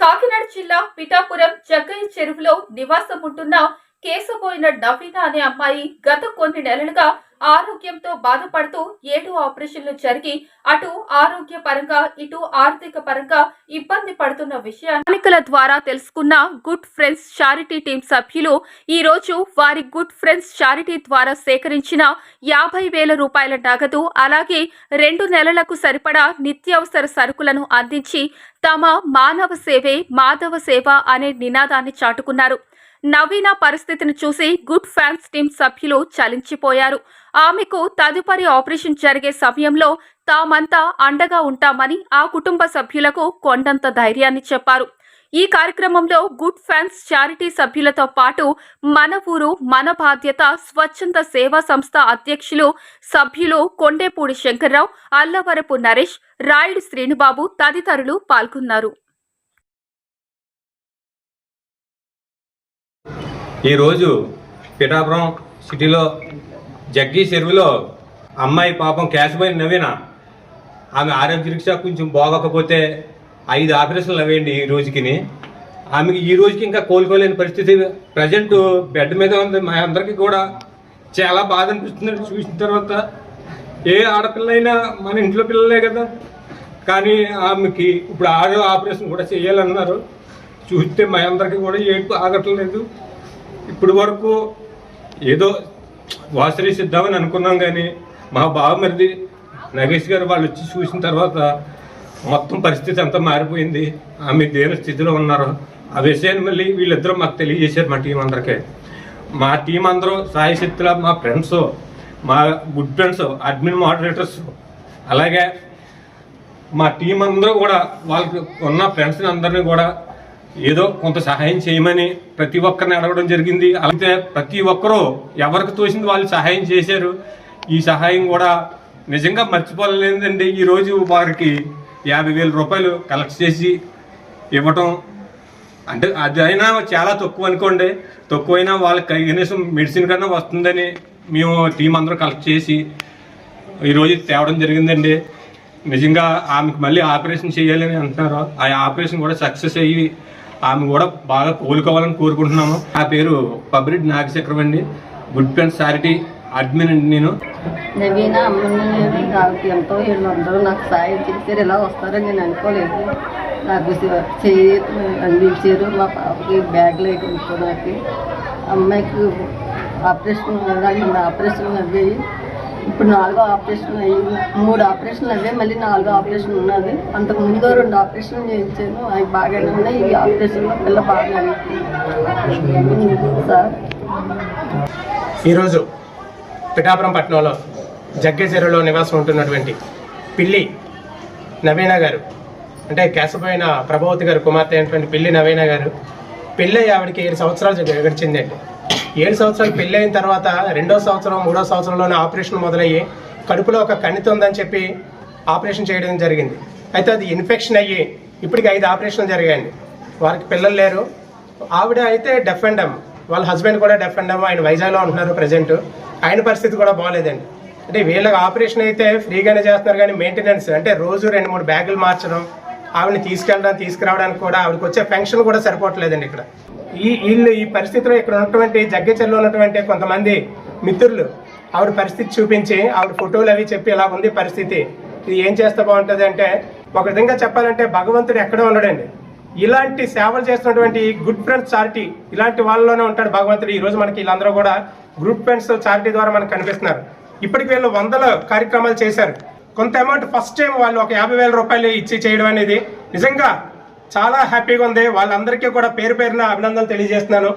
కాకినాడ జిల్లా పిఠాపురం జగ్గయ్య చెరువులో నివాసం ఉంటున్న కేసపోయిన నవీన అనే అమ్మాయి గత కొన్ని నెలలుగా ఆరోగ్యంతో బాధపడుతూ ఏడు ఆపరేషన్లు జరిగి అటు ఆరోగ్య పరంగా ఇటు ఆర్థిక పరంగా ఇబ్బంది పడుతున్న విషయాన్ని స్థానికుల ద్వారా తెలుసుకున్న గుడ్ ఫ్రెండ్స్ చారిటీ టీం సభ్యులు ఈ రోజు వారి గుడ్ ఫ్రెండ్స్ చారిటీ ద్వారా సేకరించిన యాభై వేల రూపాయల నగదు అలాగే రెండు నెలలకు సరిపడా నిత్యావసర సరుకులను అందించి తమ మానవ సేవే మాధవ సేవ అనే నినాదాన్ని చాటుకున్నారు. నవీన పరిస్థితిని చూసి గుడ్ ఫ్యాన్స్ టీం సభ్యులు చలించిపోయారు. ఆమెకు తదుపరి ఆపరేషన్ జరిగే సమయంలో తామంతా అండగా ఉంటామని ఆ కుటుంబ సభ్యులకు కొండంత ధైర్యాన్ని చెప్పారు. ఈ కార్యక్రమంలో గుడ్ ఫ్యాన్స్ చారిటీ సభ్యులతో పాటు మన ఊరు మన బాధ్యత స్వచ్ఛంద సేవా సంస్థ అధ్యక్షులు సభ్యులు కొండేపూడి శంకర్రావు అల్లవరపు నరేష్ రాయుడు శ్రీనుబాబు తదితరులు పాల్గొన్నారు. ఈరోజు పిఠాపురం సిటీలో జగ్గి చెరువులో అమ్మాయి పాపం క్యాష్పోయిన నవీన ఆమె ఆరోగ్య రీక్ష కొంచెం బాగోకపోతే ఐదు ఆపరేషన్లు అవేయండి ఈ రోజుకిని? ఆమెకి ఈ రోజుకి ఇంకా కోలుకోలేని పరిస్థితి ప్రజెంట్ బెడ్ మీద ఉంది. మా అందరికీ కూడా చాలా బాధ అనిపిస్తుంది. చూసిన తర్వాత ఏ ఆడపిల్లైనా మన ఇంట్లో పిల్లలే కదా. కానీ ఆమెకి ఇప్పుడు ఆడో ఆపరేషన్ కూడా చేయాలన్నారు. చూస్తే మా అందరికీ కూడా ఏడుపు ఆగట్లేదు. ఇప్పుడు వరకు ఏదో వాసరీస్ ఇద్దామని అనుకున్నాం కానీ మా బావమరిది నగేష్ గారు వాళ్ళు వచ్చి చూసిన తర్వాత మొత్తం పరిస్థితి అంతా మారిపోయింది. ఆమె దేని స్థితిలో ఉన్నారు ఆ విషయాన్ని మళ్ళీ వీళ్ళిద్దరూ మాకు తెలియజేశారు మా టీం అందరికీ. మా టీం అందరూ సాయి శక్తుల మా ఫ్రెండ్స్ మా గుడ్ ఫ్రెండ్స్ అడ్మిన్ మోడరేటర్స్ అలాగే మా టీం అందరూ కూడా వాళ్ళకి ఉన్న ఫ్రెండ్స్ని అందరినీ కూడా ఏదో కొంత సహాయం చేయమని ప్రతి ఒక్కరిని అడగడం జరిగింది. అయితే ప్రతి ఒక్కరూ ఎవరికి తోసింది వాళ్ళు సహాయం చేశారు. ఈ సహాయం కూడా నిజంగా మర్చిపోలేదండి. ఈరోజు వారికి యాభై వేల రూపాయలు కలెక్ట్ చేసి ఇవ్వటం. అంటే అది అయినా చాలా తక్కువ అనుకోండి. తక్కువైనా వాళ్ళకి కనీసం మెడిసిన్ కన్నా వస్తుందని మేము టీం అందరూ కలెక్ట్ చేసి ఈరోజు తేవడం జరిగిందండి. నిజంగా ఆమెకు మళ్ళీ ఆపరేషన్ చేయాలని అంటున్నారు. ఆ ఆపరేషన్ కూడా సక్సెస్ అయ్యి ఆమె కూడా బాగా కోలుకోవాలని కోరుకుంటున్నాము. నా పేరు పబ్రిడ్ నాగశేఖరం అండి. గుడ్ ఫ్రెండ్స్ చారిటీ అడ్మిన్ అండి నేను. నవీన అమ్మని నాకు ఎంతో వీళ్ళు అందరూ నాకు సాయం చేశారు. ఇలా వస్తారని నేను అనుకోలేదు. నాకు చేయి అందించారు. మా పాపకి బ్యాగ్లో నాకు అమ్మాయికి ఆపరేషన్ ఆపరేషన్ ఆపరేషన్లు ఇప్పుడు నాలుగో ఆపరేషన్ అయ్యింది మూడు ఆపరేషన్లు అవే మళ్ళీ నాలుగో ఆపరేషన్ ఉన్నది. అంతకు ముందు రెండు ఆపరేషన్లు చేయించాను అవి బాగానే ఉన్నాయి ఈ ఆపరేషన్లో పిల్ల బాగా సార్. ఈరోజు పిఠాపురం పట్టణంలో జగ్గేచెరువులో నివాసం ఉంటున్నటువంటి పిల్లి నవీన గారు అంటే కేశపోయిన ప్రభావతి గారు కుమార్తె అయినటువంటి పిల్లి నవీన గారు పెళ్ళి ఆవిడకి ఏడు సంవత్సరాలు గడిచిందండి. ఏడు సంవత్సరాలు పెళ్ళి అయిన తర్వాత రెండో సంవత్సరం మూడో సంవత్సరంలోనే ఆపరేషన్ మొదలయ్యి కడుపులో ఒక కణితి ఉందని చెప్పి ఆపరేషన్ చేయడం జరిగింది. అయితే అది ఇన్ఫెక్షన్ అయ్యి ఇప్పటికి ఐదు ఆపరేషన్లు జరిగాయండి. వారికి పిల్లలు లేరు. ఆవిడ అయితే డెఫ్ అండ్ డమ్. వాళ్ళ హస్బెండ్ కూడా డెఫ్ అండ్ డమ్. ఆయన వైజాగ్లో ఉంటున్నారు ప్రజెంట్. ఆయన పరిస్థితి కూడా బాగాలేదండి. అంటే వీళ్ళకి ఆపరేషన్ అయితే ఫ్రీగానే చేస్తున్నారు కానీ మెయింటెనెన్స్ అంటే రోజు రెండు మూడు బ్యాగులు మార్చడం ఆవిడని తీసుకెళ్ళడం తీసుకురావడానికి కూడా ఆవిడకి వచ్చే ఫంక్షన్ కూడా సరిపోవట్లేదండి ఇక్కడ. ఈ వీళ్ళు ఈ పరిస్థితిలో ఇక్కడ ఉన్నటువంటి జగ్గచెల్లో ఉన్నటువంటి కొంతమంది మిత్రులు ఆవిడ పరిస్థితి చూపించి ఆవిడ ఫోటోలు అవి చెప్పి ఇలా ఉంది పరిస్థితి. ఇది ఏం చేస్తే బాగుంటుంది అంటే ఒక విధంగా చెప్పాలంటే భగవంతుడు ఎక్కడ ఉండడండి. ఇలాంటి సేవలు చేస్తున్నటువంటి గుడ్ ఫ్రెండ్స్ చారిటీ ఇలాంటి వాళ్ళలోనే ఉంటాడు భగవంతుడు. ఈ రోజు మనకి వీళ్ళందరూ కూడా గుడ్ ఫ్రెండ్స్ చారిటీ ద్వారా మనకు కనిపిస్తున్నారు. ఇప్పటికి వీళ్ళు వందల కార్యక్రమాలు చేశారు. కొంత అమౌంట్ ఫస్ట్ టైం వాళ్ళు ఒక యాభై వేల రూపాయలు ఇచ్చి చేయడం అనేది నిజంగా చాలా హ్యాపీగా ఉంది. వాళ్ళందరికీ కూడా పేరు పేరున అభినందనలు తెలియజేస్తున్నాను.